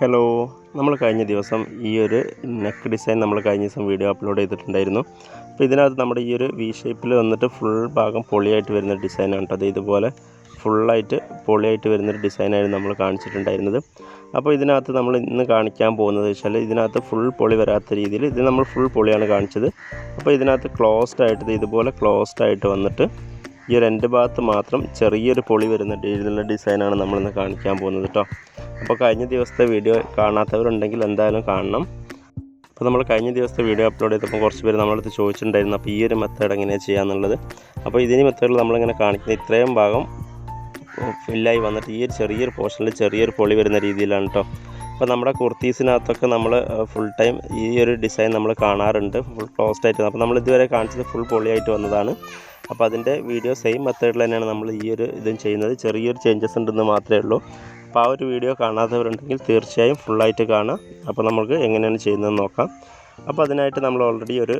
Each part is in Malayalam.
ഹലോ. നമ്മൾ കഴിഞ്ഞ ദിവസം ഈ ഒരു നെക്ക് ഡിസൈൻ നമ്മൾ കഴിഞ്ഞ ദിവസം വീഡിയോ അപ്ലോഡ് ചെയ്തിട്ടുണ്ടായിരുന്നു. അപ്പോൾ ഇതിനകത്ത് നമ്മുടെ ഈ ഒരു വി ഷേപ്പിൽ വന്നിട്ട് ഫുൾ ഭാഗം പൊളിയായിട്ട് വരുന്ന ഡിസൈനാണ് കേട്ടോ. അത് ഇതുപോലെ ഫുള്ളായിട്ട് പൊളിയായിട്ട് വരുന്നൊരു ഡിസൈനായിരുന്നു നമ്മൾ കാണിച്ചിട്ടുണ്ടായിരുന്നത്. അപ്പോൾ ഇതിനകത്ത് നമ്മൾ ഇന്ന് കാണിക്കാൻ പോകുന്നത് വെച്ചാൽ ഇതിനകത്ത് ഫുൾ പൊളി വരാത്ത രീതിയിൽ ഇത് നമ്മൾ ഫുൾ പൊളിയാണ് കാണിച്ചത്. അപ്പോൾ ഇതിനകത്ത് ക്ലോസ്ഡ് ആയിട്ട് ഇത് ഇതുപോലെ ക്ലോസ്ഡ് ആയിട്ട് വന്നിട്ട് ഈ ഒരു രണ്ട് ഭാഗത്ത് മാത്രം ചെറിയൊരു പൊളി വരുന്ന രീതിയിലുള്ള ഡിസൈനാണ് നമ്മളിന്ന് കാണിക്കാൻ പോകുന്നത് കേട്ടോ. അപ്പോൾ കഴിഞ്ഞ ദിവസത്തെ വീഡിയോ കാണാത്തവരുണ്ടെങ്കിൽ എന്തായാലും കാണണം. അപ്പോൾ നമ്മൾ കഴിഞ്ഞ ദിവസത്തെ വീഡിയോ അപ്ലോഡ് ചെയ്തപ്പോൾ കുറച്ച് പേര് നമ്മളടുത്ത് ചോദിച്ചിട്ടുണ്ടായിരുന്നു അപ്പോൾ ഈ ഒരു മെത്തേഡ് എങ്ങനെയാണ് ചെയ്യാന്നുള്ളത്? അപ്പോൾ ഇതിന് മെത്തേഡിൽ നമ്മളിങ്ങനെ കാണിക്കുന്ന ഇത്രയും ഭാഗം ഫില്ലായി വന്നിട്ട് ഈ ഒരു ചെറിയൊരു പോർഷനിൽ ചെറിയൊരു പൊളി വരുന്ന രീതിയിലാണ് കേട്ടോ അപ്പോൾ നമ്മുടെ കുർത്തീസിനകത്തൊക്കെ നമ്മൾ ഫുൾ ടൈം ഈ ഒരു ഡിസൈൻ നമ്മൾ കാണാറുണ്ട് ഫുൾ ക്ലോസ്ഡ് ആയിട്ട്. അപ്പോൾ നമ്മൾ ഇതുവരെ കാണിച്ചത് ഫുൾ പൊളിയായിട്ട് വന്നതാണ്. അപ്പോൾ അതിന്റെ വീഡിയോ സെയിം മെത്തേഡിൽ തന്നെയാണ് നമ്മൾ ഈ ഒരു ഇതും ചെയ്യുന്നത്. ചെറിയൊരു ചേഞ്ചസ് ഉണ്ടെന്ന് മാത്രമേ ഉള്ളൂ. അപ്പോൾ ആ ഒരു വീഡിയോ കാണാത്തവരുണ്ടെങ്കിൽ തീർച്ചയായും ഫുള്ളായിട്ട് കാണാം അപ്പോൾ നമുക്ക് എങ്ങനെയാണ് ചെയ്യുന്നതെന്ന് നോക്കാം. അപ്പോൾ അതിനായിട്ട് നമ്മൾ ഓൾറെഡി ഒരു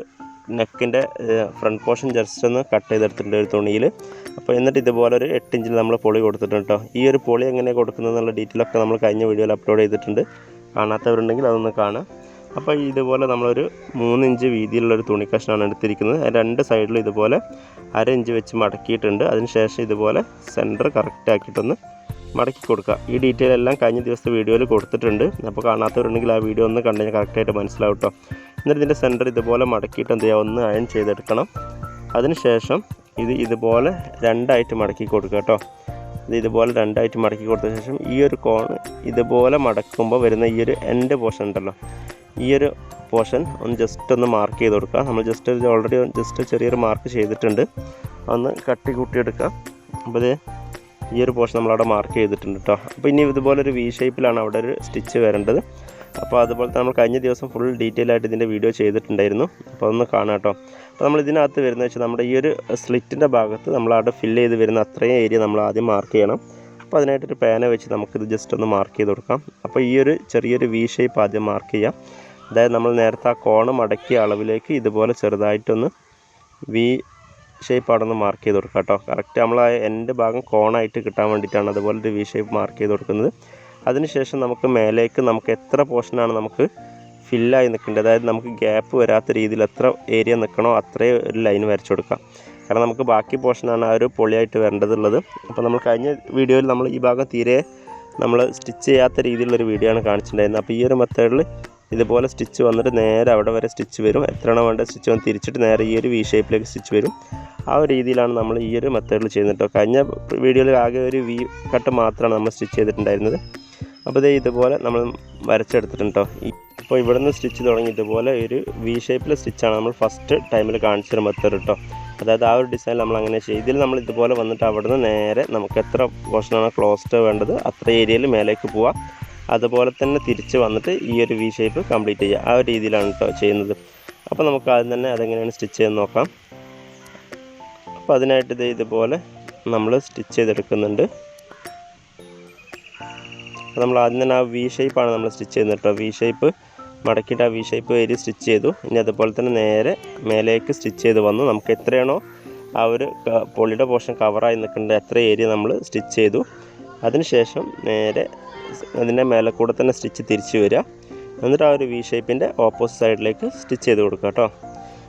നെക്കിന്റെ ഫ്രണ്ട് പോർഷൻ ജസ്റ്റ് ഒന്ന് കട്ട് ചെയ്തെടുത്തിട്ടുണ്ട് ഒരു തുണിയിൽ. അപ്പോൾ എന്നിട്ട് ഇതുപോലെ ഒരു എട്ട് ഇഞ്ചിൽ നമ്മൾ പൊളി കൊടുത്തിട്ടുണ്ട് കേട്ടോ ഈ ഒരു പൊളി എങ്ങനെ കൊടുക്കുന്നത് എന്നുള്ള ഡീറ്റെയിൽ ഒക്കെ നമ്മൾ കഴിഞ്ഞ വീഡിയോയിൽ അപ്ലോഡ് ചെയ്തിട്ടുണ്ട്. കാണാത്തവരുണ്ടെങ്കിൽ അതൊന്ന് കാണാം അപ്പോൾ ഇതുപോലെ നമ്മളൊരു മൂന്ന് ഇഞ്ച് വീതിയിലുള്ളൊരു തുണി കഷ്ണമാണ് എടുത്തിരിക്കുന്നത്. രണ്ട് സൈഡിലും ഇതുപോലെ അര ഇഞ്ച് വെച്ച് മടക്കിയിട്ടുണ്ട്. അതിനുശേഷം ഇതുപോലെ സെന്റർ കറക്റ്റ് ആക്കിയിട്ടൊന്ന് മടക്കി കൊടുക്കുക. ഈ ഡീറ്റെയിൽ എല്ലാം കഴിഞ്ഞ ദിവസത്തെ വീഡിയോയിൽ കൊടുത്തിട്ടുണ്ട്. അപ്പോൾ കാണാത്തവരുണ്ടെങ്കിൽ ആ വീഡിയോ ഒന്ന് കണ്ടു കറക്റ്റായിട്ട് മനസ്സിലാവും കേട്ടോ എന്നിട്ട് ഇതിന്റെ സെന്റർ ഇതുപോലെ മടക്കിയിട്ട് എന്ത് ചെയ്യുക? ഒന്ന് അയൺ ചെയ്തെടുക്കണം. അതിനുശേഷം ഇത് ഇതുപോലെ രണ്ടായിട്ട് മടക്കി കൊടുക്കുക കേട്ടോ ഇത് ഇതുപോലെ രണ്ടായിട്ട് മടക്കി കൊടുത്ത ശേഷം ഈ ഒരു കോൺ ഇതുപോലെ മടക്കുമ്പോൾ വരുന്ന ഈ ഒരു എൻഡ് പോർഷൻ ഉണ്ടല്ലോ. ഈ ഒരു പോർഷൻ ഒന്ന് ജസ്റ്റ് ഒന്ന് മാർക്ക് ചെയ്ത് കൊടുക്കുക. നമ്മൾ ജസ്റ്റ് ഓൾറെഡി ജസ്റ്റ് ചെറിയൊരു മാർക്ക് ചെയ്തിട്ടുണ്ട്. ഒന്ന് കട്ടി കൂട്ടിയെടുക്കാം അപ്പോൾ ഇത് ഈ ഒരു പോർഷൻ നമ്മളവിടെ മാർക്ക് ചെയ്തിട്ടുണ്ട് കേട്ടോ അപ്പോൾ ഇനി ഇതുപോലെ ഒരു വി ഷേപ്പിലാണ് അവിടെ ഒരു സ്റ്റിച്ച് വരേണ്ടത്. അപ്പോൾ അതുപോലെ നമ്മൾ കഴിഞ്ഞ ദിവസം ഫുൾ ഡീറ്റെയിൽ ആയിട്ട് ഇതിന്റെ വീഡിയോ ചെയ്തിട്ടുണ്ടായിരുന്നു. അപ്പോൾ ഒന്ന് കാണാം കേട്ടോ അപ്പോൾ നമ്മൾ ഇതിനകത്ത് വരുന്നത് വെച്ചാൽ നമ്മുടെ ഈ ഒരു സ്ലിറ്റിന്റെ ഭാഗത്ത് നമ്മൾ അവിടെ ഫില്ല് ചെയ്ത് വരുന്ന അത്രയും ഏരിയ നമ്മൾ ആദ്യം മാർക്ക് ചെയ്യണം. അപ്പോൾ അതിനായിട്ടൊരു പേന വെച്ച് നമുക്കിത് ജസ്റ്റ് ഒന്ന് മാർക്ക് ചെയ്ത് കൊടുക്കാം. അപ്പോൾ ഈ ഒരു ചെറിയൊരു വി ഷേപ്പ് ആദ്യം മാർക്ക് ചെയ്യാം. അതായത് നമ്മൾ നേരത്തെ ആ കോണം അടക്കിയ അളവിലേക്ക് ഇതുപോലെ ചെറുതായിട്ടൊന്ന് വി ഷേപ്പ് നിന്ന് മാർക്ക് ചെയ്ത് കൊടുക്കുക കേട്ടോ. കറക്റ്റ് നമ്മൾ ആ എന്റെ ഭാഗം കോണായിട്ട് കിട്ടാൻ വേണ്ടിയിട്ടാണ് അതുപോലെ ഒരു വി ഷേപ്പ് മാർക്ക് ചെയ്ത് കൊടുക്കുന്നത്. അതിനുശേഷം നമുക്ക് മേലേക്ക് നമുക്ക് എത്ര പോർഷനാണ് നമുക്ക് ഫില്ലായി നിൽക്കേണ്ടത്? അതായത് നമുക്ക് ഗ്യാപ്പ് വരാത്ത രീതിയിൽ എത്ര ഏരിയ നിൽക്കണോ അത്രയും ഒരു ലൈൻ വരച്ചു കൊടുക്കാം കാരണം നമുക്ക് ബാക്കി പോർഷനാണ് ആ ഒരു പൊളിയായിട്ട് വരേണ്ടതുള്ളത്. അപ്പോൾ നമ്മൾ കഴിഞ്ഞ വീഡിയോയിൽ നമ്മൾ ഈ ഭാഗം തീരെ നമ്മൾ സ്റ്റിച്ച് ചെയ്യാത്ത രീതിയിലുള്ളൊരു വീഡിയോ ആണ് കാണിച്ചിട്ടുണ്ടായിരുന്നത്. അപ്പോൾ ഈ ഒരു മെത്തേഡിൽ ഇതുപോലെ സ്റ്റിച്ച് വന്നിട്ട് നേരെ അവിടെ വരെ സ്റ്റിച്ച് വരും. എത്ര എണ്ണം വേണ്ട സ്റ്റിച്ച് വന്ന് തിരിച്ചിട്ട് നേരെ ഈ ഒരു വി ഷേപ്പിലേക്ക് സ്റ്റിച്ച് വരും. ആ ഒരു രീതിയിലാണ് നമ്മൾ ഈ ഒരു മെത്തേഡിൽ ചെയ്യുന്നത് കേട്ടോ കഴിഞ്ഞ വീഡിയോയിൽ ആകെ ഒരു വി കട്ട് മാത്രമാണ് നമ്മൾ സ്റ്റിച്ച് ചെയ്തിട്ടുണ്ടായിരുന്നത്. അപ്പോൾ ഇതേ ഇതുപോലെ നമ്മൾ വരച്ചെടുത്തിട്ടുണ്ട് അപ്പോൾ ഇവിടുന്ന് സ്റ്റിച്ച് തുടങ്ങി ഇതുപോലെ ഒരു വി ഷേപ്പിൽ സ്റ്റിച്ചാണ് നമ്മൾ ഫസ്റ്റ് ടൈമിൽ കാണിച്ചൊരു മെത്തേഡ് കേട്ടോ അതായത് ആ ഒരു ഡിസൈൻ നമ്മൾ അങ്ങനെ ചെയ്യും. ഇതിൽ നമ്മൾ ഇതുപോലെ വന്നിട്ട് അവിടുന്ന് നേരെ നമുക്ക് എത്ര പോർഷനാണ് ക്ലോസ്ഡ് വേണ്ടത് അത്ര ഏരിയയിൽ മേലേക്ക് പോവാം. അതുപോലെ തന്നെ തിരിച്ച് വന്നിട്ട് ഈ ഒരു വി ഷേപ്പ് കംപ്ലീറ്റ് ചെയ്യുക. ആ ഒരു രീതിയിലാണ് കേട്ടോ ചെയ്യുന്നത്. അപ്പോൾ നമുക്ക് ആദ്യം തന്നെ അതെങ്ങനെയാണ് സ്റ്റിച്ച് ചെയ്ത് നോക്കാം. അപ്പോൾ അതിനായിട്ട് ഇത് ഇതുപോലെ നമ്മൾ സ്റ്റിച്ച് ചെയ്തെടുക്കുന്നുണ്ട്. അപ്പോൾ നമ്മൾ ആദ്യം തന്നെ ആ വി ഷേപ്പാണ് നമ്മൾ സ്റ്റിച്ച് ചെയ്യുന്നത് കേട്ടോ വി ഷേപ്പ് മടക്കിയിട്ട് ആ വി ഷേപ്പ് ഏരിയ സ്റ്റിച്ച് ചെയ്തു. ഇനി അതുപോലെ തന്നെ നേരെ മേലേക്ക് സ്റ്റിച്ച് ചെയ്ത് വന്നു. നമുക്ക് എത്രയാണോ ആ ഒരു പൊള്ളിയുടെ പോർഷൻ കവറായി നിൽക്കേണ്ട എത്ര ഏരിയ നമ്മൾ സ്റ്റിച്ച് ചെയ്തു. അതിനുശേഷം നേരെ അതിന്റെ മേലെ കൂടെ തന്നെ സ്റ്റിച്ച് തിരിച്ച് വരിക. എന്നിട്ട് ആ ഒരു വി ഷേപ്പിന്റെ ഓപ്പോസിറ്റ് സൈഡിലേക്ക് സ്റ്റിച്ച് ചെയ്ത് കൊടുക്കുക കേട്ടോ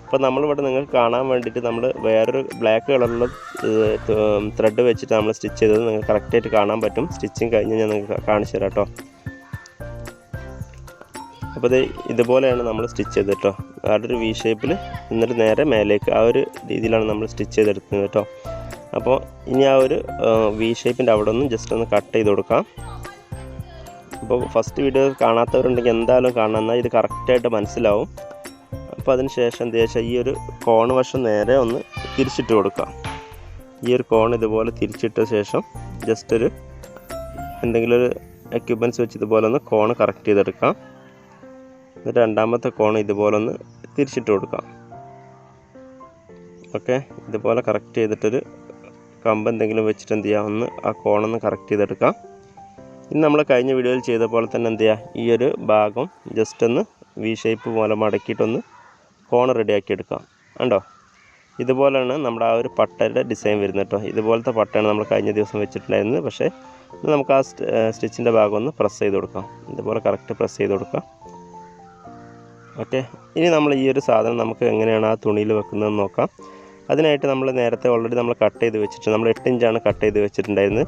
അപ്പോൾ നമ്മളിവിടെ നിങ്ങൾക്ക് കാണാൻ വേണ്ടിയിട്ട് നമ്മൾ വേറൊരു ബ്ലാക്ക് കളറിലുള്ള ത്രെഡ് വെച്ചിട്ട് നമ്മൾ സ്റ്റിച്ച് ചെയ്തത് നിങ്ങൾക്ക് കറക്റ്റായിട്ട് കാണാൻ പറ്റും. സ്റ്റിച്ചിങ് കഴിഞ്ഞ് ഞാൻ നിങ്ങൾക്ക് കാണിച്ചു തരാം കേട്ടോ അപ്പോൾ ഇത് ഇതുപോലെയാണ് നമ്മൾ സ്റ്റിച്ച് ചെയ്തത് കേട്ടോ ആ ഒരു വി ഷേപ്പിൽ എന്നിട്ട് നേരെ മേലേക്ക് ആ ഒരു രീതിയിലാണ് നമ്മൾ സ്റ്റിച്ച് ചെയ്തെടുക്കുന്നത് കേട്ടോ അപ്പോൾ ഇനി ആ ഒരു വി ഷേപ്പിന്റെ അവിടെ ഒന്ന് ജസ്റ്റ് ഒന്ന് കട്ട് ചെയ്ത് കൊടുക്കാം. അപ്പോൾ ഫസ്റ്റ് വീഡിയോ കാണാത്തവരുണ്ടെങ്കിൽ എന്തായാലും കാണാം എന്നാൽ ഇത് കറക്റ്റായിട്ട് മനസ്സിലാവും. അപ്പോൾ അതിന് ശേഷം എന്താ വെച്ചാൽ ഈ ഒരു കോൺ വശം നേരെ ഒന്ന് തിരിച്ചിട്ട് കൊടുക്കാം. ഈ ഒരു കോൺ ഇതുപോലെ തിരിച്ചിട്ട ശേഷം ജസ്റ്റ് ഒരു എന്തെങ്കിലും ഒരു എക്യുപ്മെന്റ്സ് വെച്ച് ഇതുപോലെ ഒന്ന് കോൺ കറക്റ്റ് ചെയ്തെടുക്കാം. എന്നിട്ട് രണ്ടാമത്തെ കോൺ ഇതുപോലെ ഒന്ന് തിരിച്ചിട്ട് കൊടുക്കാം. ഓക്കെ? ഇതുപോലെ കറക്റ്റ് ചെയ്തിട്ടൊരു കമ്പ് എന്തെങ്കിലും വെച്ചിട്ട് എന്ത് ചെയ്യുക ഒന്ന് ആ കോണൊന്ന് കറക്റ്റ് ചെയ്തെടുക്കാം. ഇനി നമ്മൾ കഴിഞ്ഞ വീഡിയോയിൽ ചെയ്ത പോലെ തന്നെ എന്ത് ചെയ്യുക ഈ ഒരു ഭാഗം ജസ്റ്റ് ഒന്ന് വി ഷേപ്പ് പോലെ മടക്കിയിട്ടൊന്ന് കോൺ റെഡിയാക്കി എടുക്കാം. കണ്ടോ? ഇതുപോലെയാണ് നമ്മുടെ ആ ഒരു പട്ടയുടെ ഡിസൈൻ വരുന്നത് കേട്ടോ. ഇതുപോലത്തെ പട്ടയാണ് നമ്മൾ കഴിഞ്ഞ ദിവസം വെച്ചിട്ടുണ്ടായിരുന്നത്. പക്ഷേ നമുക്ക് ആ സ്റ്റിച്ചിന്റെ ഭാഗം ഒന്ന് പ്രസ് ചെയ്ത് കൊടുക്കാം. ഇതുപോലെ കറക്റ്റ് പ്രസ് ചെയ്ത് കൊടുക്കാം. ഓക്കെ ഇനി നമ്മൾ ഈ ഒരു സാധനം നമുക്ക് എങ്ങനെയാണ് ആ തുണിയിൽ വെക്കുന്നതെന്ന് നോക്കാം. അതിനായിട്ട് നമ്മൾ നേരത്തെ ഓൾറെഡി നമ്മൾ കട്ട് ചെയ്ത് വെച്ചിട്ട് നമ്മൾ എട്ട് ഇഞ്ചാണ് കട്ട് ചെയ്ത് വെച്ചിട്ടുണ്ടായിരുന്നത്.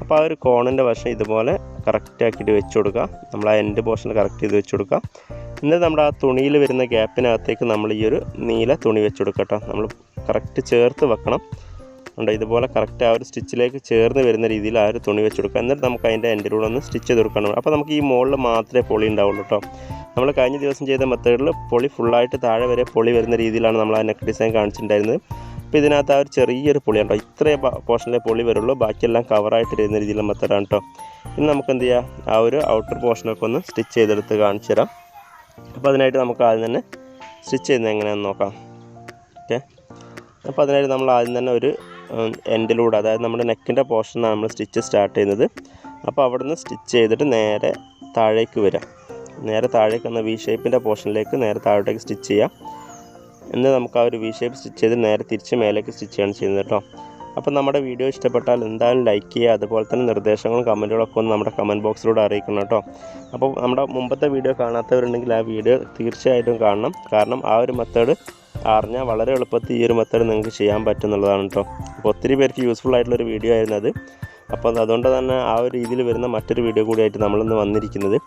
അപ്പോൾ ആ ഒരു കോണിന്റെ വശം ഇതുപോലെ കറക്റ്റ് ആക്കിയിട്ട് വെച്ച് കൊടുക്കുക. നമ്മൾ ആ എൻഡ് പോർഷൻ കറക്റ്റ് ചെയ്ത് വെച്ച് കൊടുക്കുക. എന്നിട്ട് നമ്മുടെ ആ തുണിയിൽ വരുന്ന ഗ്യാപ്പിനകത്തേക്ക് നമ്മൾ ഈ ഒരു നീല തുണി വെച്ച് കൊടുക്കുക നമ്മൾ കറക്റ്റ് ചേർത്ത് വെക്കണം. ഉണ്ട് ഇതുപോലെ കറക്റ്റ് ആ ഒരു സ്റ്റിച്ചിലേക്ക് ചേർന്ന് വരുന്ന രീതിയിൽ ആ ഒരു തുണി വെച്ച് കൊടുക്കുക. എന്നിട്ട് നമുക്ക് അതിന്റെ എൻഡിലൂടെ ഒന്ന് സ്റ്റിച്ച് ചെയ്ത് കൊടുക്കണം. അപ്പോൾ നമുക്ക് ഈ മുകളിൽ മാത്രമേ പൊളി ഉണ്ടാവുള്ളൂ കേട്ടോ. നമ്മൾ കഴിഞ്ഞ ദിവസം ചെയ്ത മെത്തേഡിൽ പൊളി ഫുള്ളായിട്ട് താഴെ വരെ പൊളി വരുന്ന രീതിയിലാണ് നമ്മൾ ആ നെക്ക് ഡിസൈൻ കാണിച്ചിട്ടുണ്ടായിരുന്നത്. അപ്പോൾ ഇതിനകത്ത് ആ ഒരു ചെറിയൊരു പൊളി കേട്ടോ. ഇത്രയും പോർഷനിലെ പൊളി വരുള്ളൂ. ബാക്കിയെല്ലാം കവറായിട്ട് വരുന്ന രീതിയിലുള്ള മെത്തേഡാണ് കേട്ടോ. ഇനി നമുക്ക് എന്ത് ചെയ്യാം? ആ ഒരു ഔട്ടർ പോർഷനൊക്കെ ഒന്ന് സ്റ്റിച്ച് ചെയ്തെടുത്ത് കാണിച്ചു തരാം. അപ്പോൾ അതിനായിട്ട് നമുക്ക് ആദ്യം തന്നെ സ്റ്റിച്ച് ചെയ്യുന്നത് എങ്ങനെയാണെന്ന് നോക്കാം. ഓക്കെ. അപ്പോൾ അതിനായിട്ട് നമ്മൾ ആദ്യം തന്നെ ഒരു എൻഡിലൂടെ അതായത് നമ്മുടെ നെക്കിന്റെ പോർഷനാണ് നമ്മൾ സ്റ്റിച്ച് സ്റ്റാർട്ട് ചെയ്യുന്നത്. അപ്പോൾ അവിടെ നിന്ന് സ്റ്റിച്ച് ചെയ്തിട്ട് നേരെ താഴേക്ക് വരാം. നേരെ താഴേക്ക് വന്ന വി ഷേപ്പിന്റെ പോർഷനിലേക്ക് നേരെ താഴോട്ടേക്ക് സ്റ്റിച്ച് ചെയ്യാം. എന്നിട്ട് നമുക്ക് ആ ഒരു വി ഷേപ്പ് സ്റ്റിച്ച് ചെയ്ത് നേരെ തിരിച്ച് മേലേക്ക് സ്റ്റിച്ച് ചെയ്യാണ് ചെയ്യുന്നത് കേട്ടോ. അപ്പോൾ നമ്മുടെ വീഡിയോ ഇഷ്ടപ്പെട്ടാൽ എന്തായാലും ലൈക്ക് ചെയ്യുക അതുപോലെ തന്നെ നിർദ്ദേശങ്ങളും കമന്റുകളൊക്കെ ഒന്ന് നമ്മുടെ കമന്റ് ബോക്സിലൂടെ അറിയിക്കണം കേട്ടോ. അപ്പോൾ നമ്മുടെ മുമ്പത്തെ വീഡിയോ കാണാത്തവരുണ്ടെങ്കിൽ ആ വീഡിയോ തീർച്ചയായിട്ടും കാണണം. കാരണം ആ ഒരു മെത്തേഡ് അറിഞ്ഞാൽ വളരെ എളുപ്പത്തിൽ ഈ ഒരു മെത്തേഡ് നിങ്ങൾക്ക് ചെയ്യാൻ പറ്റുന്നുള്ളതാണ് കേട്ടോ. അപ്പോൾ ഒത്തിരി പേർക്ക് യൂസ്ഫുൾ ആയിട്ടുള്ളൊരു വീഡിയോ ആയിരുന്നു അത്. അപ്പോൾ അതുകൊണ്ട് തന്നെ ആ ഒരു രീതിയിൽ വരുന്ന മറ്റൊരു വീഡിയോ കൂടിയായിട്ട് നമ്മളിന്ന് വന്നിരിക്കുന്നത്.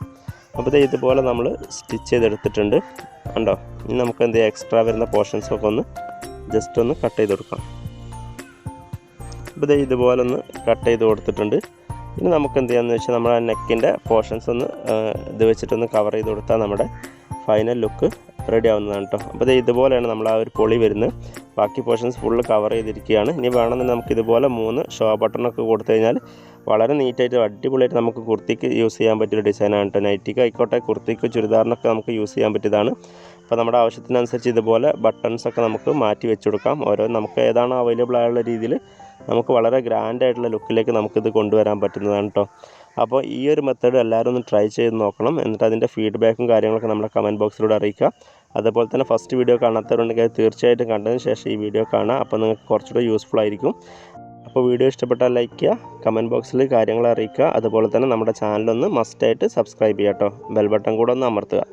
അപ്പോൾ ഇതുപോലെ നമ്മൾ സ്റ്റിച്ച് ചെയ്തെടുത്തിട്ടുണ്ട്. കണ്ടോ? ഇനി നമുക്ക് എന്ത് എക്സ്ട്രാ വരുന്ന പോർഷൻസൊക്കെ ഒന്ന് ജസ്റ്റ് ഒന്ന് കട്ട് ചെയ്ത് കൊടുക്കാം. അപ്പോൾ ഇതുപോലെ ഒന്ന് കട്ട് ചെയ്ത് കൊടുത്തിട്ടുണ്ട്. ഇനി നമുക്ക് എന്ത് ചെയ്യാമെന്ന് വെച്ചാൽ നമ്മുടെ നെക്കിന്റെ പോർഷൻസ് ഒന്ന് ഇത് വെച്ചിട്ടൊന്ന് കവർ ചെയ്ത് കൊടുത്താൽ നമ്മുടെ ഫൈനൽ ലുക്ക് റെഡി ആവുന്നതാണ് കേട്ടോ. അപ്പോൾ ഇതുപോലെയാണ് നമ്മൾ ആ ഒരു പൊളി വരുന്നത്. ബാക്കി പോർഷൻസ് ഫുള്ള് കവർ ചെയ്തിരിക്കുകയാണ്. ഇനി വേണമെന്നുണ്ടെങ്കിൽ നമുക്ക് ഇതുപോലെ മൂന്ന് ഷോ ബട്ടണൊക്കെ കൊടുത്തു കഴിഞ്ഞാൽ വളരെ നീറ്റായിട്ട് അടിപൊളിയായിട്ട് നമുക്ക് കുർത്തിക്ക് യൂസ് ചെയ്യാൻ പറ്റിയ ഡിസൈനാണ് കേട്ടോ. നൈറ്റിക്ക് ആയിക്കോട്ടെ കുർത്തിക്ക് ചുരിദാറിനൊക്കെ നമുക്ക് യൂസ് ചെയ്യാൻ പറ്റിയതാണ്. അപ്പോൾ നമ്മുടെ ആവശ്യത്തിനനുസരിച്ച് ഇതുപോലെ ബട്ടൺസൊക്കെ നമുക്ക് മാറ്റി വെച്ച് കൊടുക്കാം ഓരോ നമുക്ക് ഏതാണ് അവൈലബിൾ ആയുള്ള രീതിയിൽ നമുക്ക് വളരെ ഗ്രാൻഡ് ആയിട്ടുള്ള ലുക്കിലേക്ക് നമുക്കിത് കൊണ്ടുവരാൻ പറ്റുന്നതാണ് കേട്ടോ. അപ്പോൾ ഈ ഒരു മെത്തേഡ് എല്ലാവരും ഒന്ന് ട്രൈ ചെയ്ത് നോക്കണം. എന്നിട്ട് അതിന്റെ ഫീഡ്ബാക്കും കാര്യങ്ങളൊക്കെ നമ്മുടെ കമന്റ് ബോക്സിലൂടെ അറിയിക്കുക. അതുപോലെ തന്നെ ഫസ്റ്റ് വീഡിയോ കാണാത്തവരുണ്ടെങ്കിൽ തീർച്ചയായിട്ടും കണ്ടതിന് ശേഷം ഈ വീഡിയോ കാണാം അപ്പോൾ നിങ്ങൾക്ക് കുറച്ചുകൂടെ യൂസ്ഫുൾ ആയിരിക്കും. അപ്പോൾ വീഡിയോ ഇഷ്ടപ്പെട്ടാൽ ലൈക്ക് ചെയ്യുക കമന്റ് ബോക്സിൽ കാര്യങ്ങൾ അറിയിക്കുക. അതുപോലെ തന്നെ നമ്മുടെ ചാനലൊന്ന് മസ്റ്റായിട്ട് സബ്സ്ക്രൈബ് ചെയ്യാം കേട്ടോ ബെൽ ബട്ടൺ കൂടെ ഒന്ന് അമർത്തുക.